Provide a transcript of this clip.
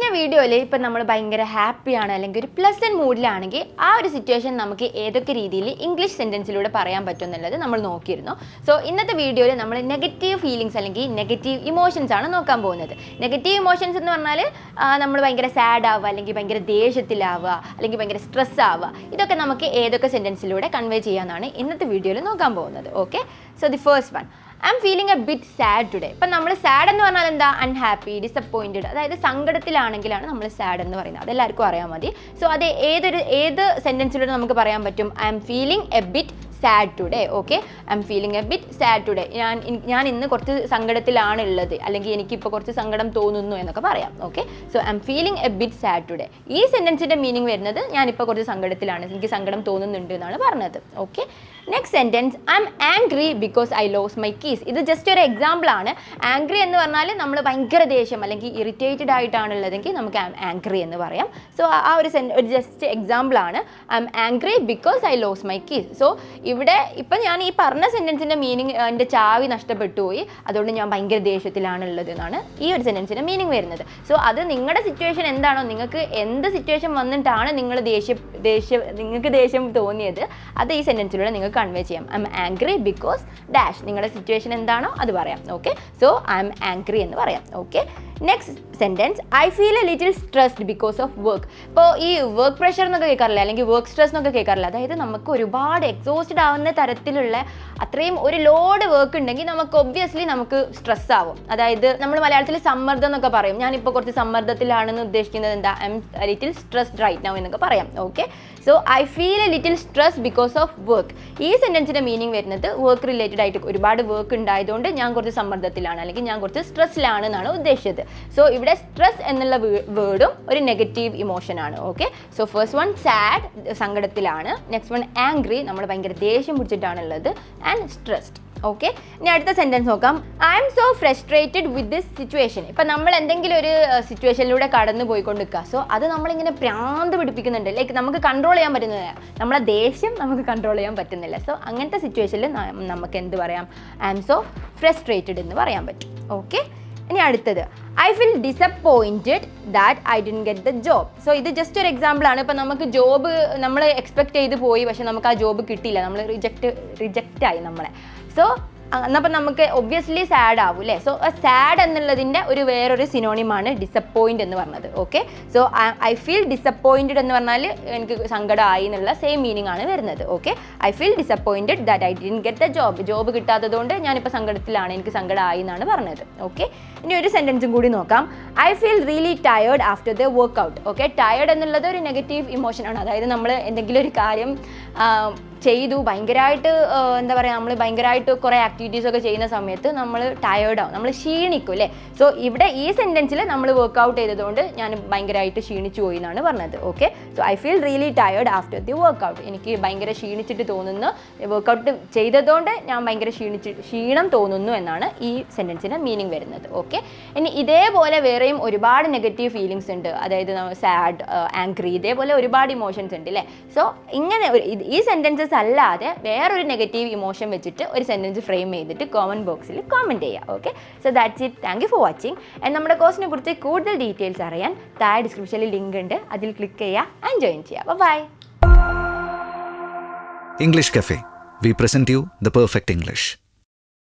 കഴിഞ്ഞ വീഡിയോയിൽ ഇപ്പം നമ്മൾ ഭയങ്കര ഹാപ്പിയാണ് അല്ലെങ്കിൽ ഒരു പ്ലസന്റ് മൂഡിലാണെങ്കിൽ ആ ഒരു സിറ്റുവേഷൻ നമുക്ക് ഏതൊക്കെ രീതിയിൽ ഇംഗ്ലീഷ് സെന്റൻസിലൂടെ പറയാൻ പറ്റും എന്നുള്ളത് നമ്മൾ നോക്കിയിരുന്നു. സോ ഇന്നത്തെ വീഡിയോയിൽ നമ്മൾ നെഗറ്റീവ് ഫീലിങ്സ് അല്ലെങ്കിൽ നെഗറ്റീവ് ഇമോഷൻസ് ആണ് നോക്കാൻ പോകുന്നത്. നെഗറ്റീവ് ഇമോഷൻസ് എന്ന് പറഞ്ഞാൽ നമ്മൾ ഭയങ്കര സാഡ് ആവുക അല്ലെങ്കിൽ ഭയങ്കര ദേഷ്യത്തിലാവുക അല്ലെങ്കിൽ ഭയങ്കര സ്ട്രെസ് ആവുക. ഇതൊക്കെ നമുക്ക് ഏതൊക്കെ സെന്റൻസിലൂടെ കൺവേ ചെയ്യാമെന്നാണ് ഇന്നത്തെ വീഡിയോയിൽ നോക്കാൻ പോകുന്നത്. Okay so the first one I'm feeling a bit sad today ഇപ്പം നമ്മൾ സാഡ് എന്ന് പറഞ്ഞാൽ എന്താ? അൺഹാപ്പി ഡിസപ്പോയിന്റഡ് അതായത് സങ്കടത്തിലാണെങ്കിലാണ് നമ്മൾ സാഡ് എന്ന് പറയുന്നത്. അതെല്ലാവർക്കും അറിയാൻ മതി. സോ അത് ഏതൊരു ഏത് സെന്റൻസിലൂടെ നമുക്ക് പറയാൻ പറ്റും? I'm feeling a bit sad today okay I'm feeling a bit sad today ഞാൻ ഞാൻ ഇന്ന് കുറച്ച് സങ്കടത്തിലാണ് ഉള്ളത് അല്ലെങ്കിൽ എനിക്കിപ്പോൾ കുറച്ച് സങ്കടം തോന്നുന്നു എന്നൊക്കെ പറയാം okay so I'm feeling a bit sad today ഈ സെന്റൻസിന്റെ മീനിങ് വരുന്നത് ഞാനിപ്പോൾ കുറച്ച് സങ്കടത്തിലാണ്. എനിക്ക് സങ്കടം തോന്നുന്നുണ്ട് എന്നാണ് പറഞ്ഞത് okay next sentence I'm angry because I lose my keys ഇത് ജസ്റ്റ് ഒരു എക്സാമ്പിൾ ആണ്. ആംഗ്രി എന്ന് പറഞ്ഞാൽ നമ്മൾ ഭയങ്കര ദേഷ്യം അല്ലെങ്കിൽ ഇറിറ്റേറ്റഡ് ആയിട്ടാണുള്ളതെങ്കിൽ നമുക്ക് ഐ എം ആംഗ്രി എന്ന് പറയാം. സോ ആ ഒരു സെൻ ഒരു ജസ്റ്റ് എക്സാമ്പിൾ ആണ്. I'm angry because I lose my keys so ഇവിടെ ഇപ്പം ഞാൻ ഈ പറഞ്ഞ സെന്റൻസിന്റെ മീനിങ് എന്റെ ചാവി നഷ്ടപ്പെട്ടു പോയി അതുകൊണ്ട് ഞാൻ ഭയങ്കര ദേഷ്യത്തിലാണുള്ളത് എന്നാണ് ഈ ഒരു സെന്റൻസിന്റെ മീനിങ് വരുന്നത്. സോ അത് നിങ്ങളുടെ സിറ്റുവേഷൻ എന്താണോ നിങ്ങൾക്ക് എന്ത് സിറ്റുവേഷൻ വന്നിട്ടാണ് നിങ്ങൾ ദേഷ്യം ദേഷ്യം നിങ്ങൾക്ക് ദേഷ്യം തോന്നിയത് അത് ഈ സെന്റൻസിലൂടെ നിങ്ങൾക്ക് കൺവേ ചെയ്യാം. I M angry because dash നിങ്ങളുടെ സിറ്റുവേഷൻ എന്താണോ അത് പറയാം. Okay so I M angry എന്ന് പറയാം. Okay next sentence I feel a little stressed because of work ഇപ്പോൾ ഈ വർക്ക് പ്രഷർ എന്നൊക്കെ കേൾക്കാറില്ല? അല്ലെങ്കിൽ വർക്ക് സ്ട്രെസ് എന്നൊക്കെ കേൾക്കാറില്ല? അതായത് നമുക്ക് ഒരുപാട് എക്സോസ്റ്റഡ് ആവുന്ന തരത്തിലുള്ള അത്രയും ഒരു ലോഡ് വർക്ക് ഉണ്ടെങ്കിൽ നമുക്ക് ഒബ്വിയസ്ലി നമുക്ക് സ്ട്രെസ് ആവും. അതായത് നമ്മൾ മലയാളത്തിൽ സമ്മർദ്ദം എന്നൊക്കെ പറയും. ഞാനിപ്പോൾ കുറച്ച് സമ്മർദ്ദത്തിലാണെന്ന് ഉദ്ദേശിക്കുന്നത് എന്താ? I'm little stressed right now എന്നൊക്കെ പറയാം. Okay so I feel a little stress because of work ഈ സെന്റൻസിന്റെ മീനിങ് വരുന്നത് വർക്ക് റിലേറ്റഡ് ആയിട്ട് ഒരുപാട് വർക്ക് ഉണ്ടായതുകൊണ്ട് ഞാൻ കുറച്ച് സമ്മർദ്ദത്തിലാണ് അല്ലെങ്കിൽ ഞാൻ കുറച്ച് സ്ട്രെസ്സിലാണ് എന്നാണ് ഉദ്ദേശിച്ചത്. സോ ഇവിടെ സ്ട്രെസ് എന്നുള്ള വേർഡും ഒരു negative ഇമോഷനാണ് okay so first one sad സങ്കടത്തിലാണ്. Next one angry നമ്മൾ ഭയങ്കര ദേഷ്യം പിടിച്ചിട്ടാണുള്ളത് ആൻഡ് സ്ട്രെസ്ഡ് ഓക്കെ ഇനി അടുത്ത സെന്റൻസ് നോക്കാം. I'm so frustrated with this situation ഇപ്പം നമ്മൾ എന്തെങ്കിലും ഒരു സിറ്റുവേഷനിലൂടെ കടന്നു പോയിക്കൊണ്ടിരിക്കുക. സോ അത് നമ്മളിങ്ങനെ പ്രാന്ത് പിടിപ്പിക്കുന്നുണ്ട്. ലൈക്ക് നമുക്ക് കൺട്രോൾ ചെയ്യാൻ പറ്റുന്നില്ല. നമ്മളെ ദേഷ്യം നമുക്ക് കൺട്രോൾ ചെയ്യാൻ പറ്റുന്നില്ല. സോ അങ്ങനത്തെ സിറ്റുവേഷനിൽ നമുക്ക് എന്ത് പറയാം? ഐ എം സോ ഫ്രസ്ട്രേറ്റഡ് എന്ന് പറയാൻ പറ്റും. ഓക്കെ ഇനി അടുത്തത്. I feel disappointed that I didn't get the job so ഇത് ജസ്റ്റ് ഒരു എക്സാമ്പിൾ ആണ്. ഇപ്പം നമുക്ക് ജോബ് നമ്മൾ എക്സ്പെക്ട് ചെയ്ത് പോയി. പക്ഷെ നമുക്ക് ആ ജോബ് കിട്ടിയില്ല. നമ്മൾ റിജക്റ്റ് റിജക്റ്റ് ആയി നമ്മളെ. സോ എന്നപ്പം നമുക്ക് ഒബ്വിയസ്ലി സാഡ് ആവും അല്ലേ സോ സാഡ് എന്നുള്ളതിന്റെ ഒരു വേറൊരു സിനോണിമാണ് ഡിസപ്പോയിന്റ് എന്ന് പറഞ്ഞത്. Okay so I feel disappointed എന്ന് പറഞ്ഞാൽ എനിക്ക് സങ്കടമായി എന്നുള്ള സെയിം മീനിങ് ആണ് വരുന്നത്. Okay I feel disappointed that I didn't get the job job കിട്ടാത്തതുകൊണ്ട് ഞാനിപ്പോൾ സങ്കടത്തിലാണ് എനിക്ക് സങ്കടമായി എന്നാണ് പറഞ്ഞത്. ഓക്കെ ഇനി ഒരു സെന്റൻസും കൂടി നോക്കാം. I feel really tired after the workout okay tired എന്നുള്ളത് ഒരു നെഗറ്റീവ് ഇമോഷനാണ് അതായത് നമ്മൾ എന്തെങ്കിലും ഒരു കാര്യം ചെയ്തു. ഭയങ്കരമായിട്ട് എന്താ പറയുക നമ്മൾ ഭയങ്കരമായിട്ട് കുറേ ആക്ടിവിറ്റീസ് ഒക്കെ ചെയ്യുന്ന സമയത്ത് നമ്മൾ ടയേർഡ് ആവും. നമ്മൾ ക്ഷീണിക്കും അല്ലേ? സോ ഇവിടെ ഈ സെന്റൻസിൽ നമ്മൾ വർക്കൗട്ട് ചെയ്തതുകൊണ്ട് ഞാൻ ഭയങ്കരമായിട്ട് ക്ഷീണിച്ചു പോയി എന്നാണ് പറഞ്ഞത്. Okay so I feel really tired after the workout എനിക്ക് ഭയങ്കര ക്ഷീണിച്ചിട്ട് തോന്നുന്നു. വർക്കൗട്ട് ചെയ്തതുകൊണ്ട് ഞാൻ ഭയങ്കര ക്ഷീണിച്ച് ക്ഷീണം തോന്നുന്നു എന്നാണ് ഈ സെന്റൻസിന്റെ മീനിങ് വരുന്നത്. ഓക്കെ ഇനി ഇതേപോലെ വേറെയും ഒരുപാട് നെഗറ്റീവ് ഫീലിങ്സ് ഉണ്ട്. അതായത് സാഡ് ആംഗ്രി ഇതേപോലെ ഒരുപാട് ഇമോഷൻസ് ഉണ്ട് അല്ലേ? സോ ഇങ്ങനെ ഈ സെന്റൻസസ് അല്ലാതെ വേറൊരു നെഗറ്റീവ് ഇമോഷൻ വെച്ചിട്ട് ഒരു സെന്റൻസ് ഫ്രെയിം ചെയ്തിട്ട് കോമന്റ് ബോക്സിൽ കോമന്റ് ചെയ്യുക okay so that's it thank you for watching and നമ്മുടെ കോഴ്സിനെ കുറിച്ച് കൂടുതൽ ഡീറ്റെയിൽസ് അറിയാൻ താഴെ ഡിസ്ക്രിപ്ഷനിൽ ലിങ്ക് ഉണ്ട്. അതിൽ ക്ലിക്ക് ചെയ്യുക ആൻഡ് ജോയിൻ ചെയ്യുക bye English Cafe. We present you the perfect English.